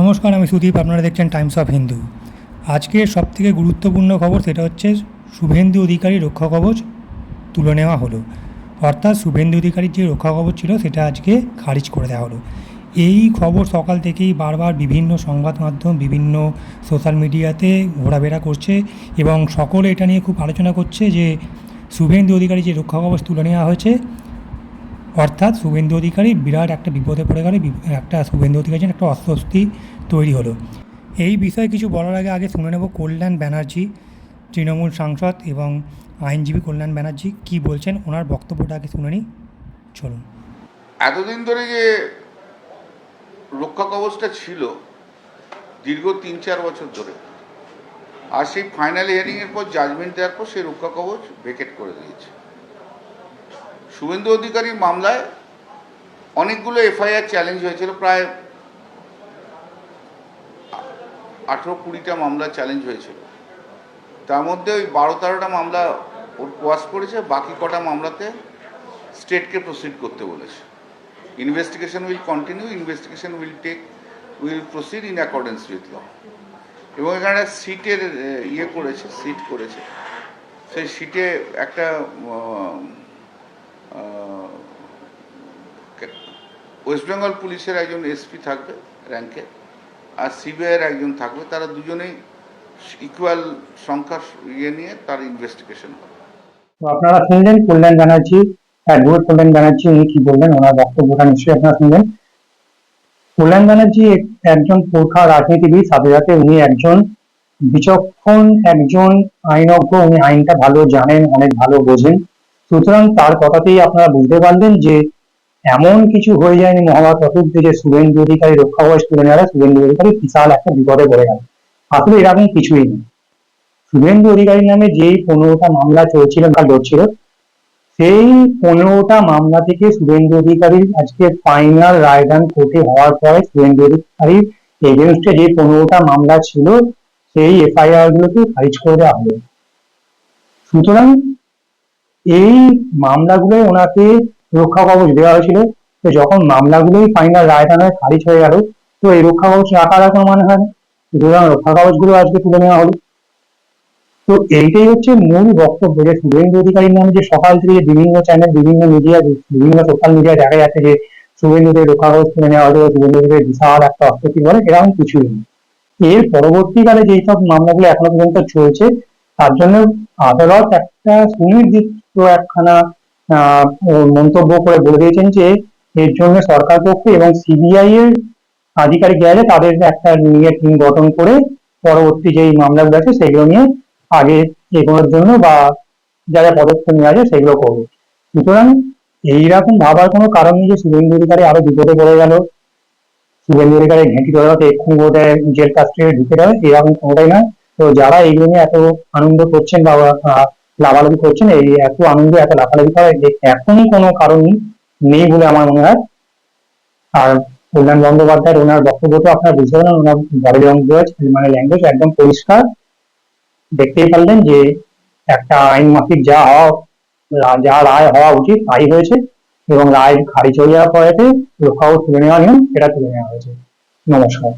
নমস্কার, আমি সুদীপ, আপনারা দেখছেন টাইমস অফ হিন্দু আজকে সবথেকে গুরুত্বপূর্ণ খবর সেটা হচ্ছে শুভেন্দু অধিকারী রক্ষা কবচ তুলে নেওয়া হলো। অর্থাৎ শুভেন্দু অধিকারীর যে রক্ষা কবচ ছিল সেটা আজকে খারিজ করে দেওয়া হলো। এই খবর সকাল থেকেই বারবার বিভিন্ন সংবাদ মাধ্যম, বিভিন্ন সোশ্যাল মিডিয়াতে ঘোরাফেরা করছে এবং সকলে এটা নিয়ে খুব আলোচনা করছে যে শুভেন্দু অধিকারী যে রক্ষা কবচ তুলে নেওয়া হয়েছে অর্থাৎ শুভেন্দু অধিকারী বিরাট একটা বিপদে পড়ে গেল একটা শুভেন্দু অধিকারীর একটা অস্বস্তি তৈরি হলো। এই বিষয়ে কিছু বলার আগে আগে শুনে নেব কল্যাণ ব্যানার্জি, তৃণমূল সাংসদ এবং আইনজীবী কল্যাণ ব্যানার্জি কি বলছেন, ওনার বক্তব্যটা আগে শুনে নিই। চলুন। এতদিন ধরে যে রক্ষা কবচটা ছিল, দীর্ঘ তিন চার বছর ধরে, আর সেই ফাইনাল হিয়ারিংয়ের পর জাজমেন্ট দেওয়ার পর সেই রক্ষা কবচ ভেকেট করে দিয়েছে। শুভেন্দু অধিকারীর মামলায় অনেকগুলো এফআইআর চ্যালেঞ্জ হয়েছিল, প্রায় আঠেরো কুড়িটা মামলা চ্যালেঞ্জ হয়েছিল। তার মধ্যে ওই বারো তেরোটা মামলা ওর কোয়াশ করেছে, বাকি কটা মামলাতে স্টেটকে প্রসিড করতে বলেছে। Investigation will continue investigation will take will proceed in accordance with law এবং এখানে সিটের ইয়ে করেছে সিট করেছে। সেই সিটে একটা ওয়েস্ট বেঙ্গল পুলিশের একজন এসপি থাকবে র্যাঙ্কে আর সিবিআইয়ের একজন থাকবে। তারা দুজনেই ইকুয়াল সংখ্যার ইয়ে নিয়ে তার ইনভেস্টিগেশন হবে। আপনারা শুনলেন কল্যাণ ব্যানার্জি, অ্যাডভোকেট কল্যাণ ব্যানার্জি, উনি কি বললেন? ওনার বক্তব্যটা নিশ্চয়ই আপনারা শুনলেন। কল্যাণ ব্যানার্জি একজন প্রখা রাজনীতিবিদ, সাথে সাথে উনি একজন বিচক্ষণ একজন আইনজ্ঞ। উনি আইনটা ভালো জানেন, অনেক ভালো বোঝেন। সুতরাং তার কথাতেই আপনারা বুঝতে পারলেন যে এমন কিছু হয়ে যায়নি মহাভারত অতীতে যে শুভেন্দু অধিকারী রক্ষা বয়স তুলে নেওয়া শুভেন্দু অধিকারী বিশাল একটা বিপদে পড়ে গেল। আসলে এরকম কিছুই নেই। শুভেন্দু অধিকারীর নামে যেই পনেরোটা মামলা চলছিল বা লড়ছিল, সেই পনেরোটা মামলা থেকে শুভেন্দু অধিকারীর আজকে ফাইনাল রায়দান কোর্টে হওয়ার পরে শুভেন্দু অধিকারীর এগেনস্টে যে পনেরোটা মামলা ছিল, সেই এফআইআর গুলোকে খারিজ করে দেওয়া হলো। সুতরাং এই মামলাগুলো ওনাকে রক্ষা কবচ দেওয়া হয়েছিল। তো যখন মামলাগুলোই ফাইনাল রায়দান হয়ে খারিজ হয়ে গেল, তো এই রক্ষা কবচ রাখার কোনো মানে হয় না। সুতরাং রক্ষা কবচগুলো আজকে তুলে নেওয়া হলো। তো এইটাই হচ্ছে মূল বক্তব্য যে শুভেন্দু অধিকারীর নামে যে সকাল থেকে বিভিন্ন চ্যানেল বিভিন্ন মিডিয়া বিভিন্ন সোশ্যাল মিডিয়া দেখা যাচ্ছে যে শুভেন্দুদের রক্ষা কবচ তুলে নেওয়া হলো শুভেন্দুদের বিশাল একটা অস্বস্তি বলে, এরকম কিছুই নেই। এর পরবর্তীকালে যেই সব মামলাগুলো এখনও পর্যন্ত চলছে, তার জন্য আদালত একটা সুনির্দিষ্ট একখানা মন্তব্য করে বলে দিয়েছেন যে, এর জন্য সরকার পক্ষে এবং সিবিআই এর আধিকারিক গেলে তাদের একটা নিয়ে টিম গঠন করে পরবর্তী যেই মামলাগুলো আছে সেগুলো নিয়ে আগে এগোনোর জন্য বা যা যা পদক্ষেপ নেওয়া যায় সেগুলো করবে। সুতরাং এইরকম ভাবার কোনো কারণ নেই যে শুভেন্দু অধিকারী আরও বিপদে পড়ে গেল। শুভেন্দু অধিকারী ঘেঁটি ধরে এক্ষুনি বোধহয় জেল কাস্টে ঢুকে যাবে, এরকম কোনোটাই নয়। তো যারা এই নিয়ে এত আনন্দ করছেন বা লাভালাভি করছেন, এই এত আনন্দ, এত লাফালাফি করার এ- এখনই কোনো কারণ নেই বলে আমার মনে হয়। আর কল্যাণ বন্দ্যোপাধ্যায়ের ওনার বক্তব্য আপনারা বুঝতে পারেন ওনার বডি ল্যাঙ্গুয়েজ মানে ল্যাঙ্গুয়েজ একদম পরিষ্কার। দেখতেই পারলেন যে একটা আইন মাফিক যা হওয়া যা রায় হওয়া উচিত তাই হয়েছে এবং রায় খারিজ হয়ে যাওয়ার পরেতে রক্ষা তুলে নেওয়া নিয়ম, সেটা তুলে নেওয়া হয়েছে। নমস্কার।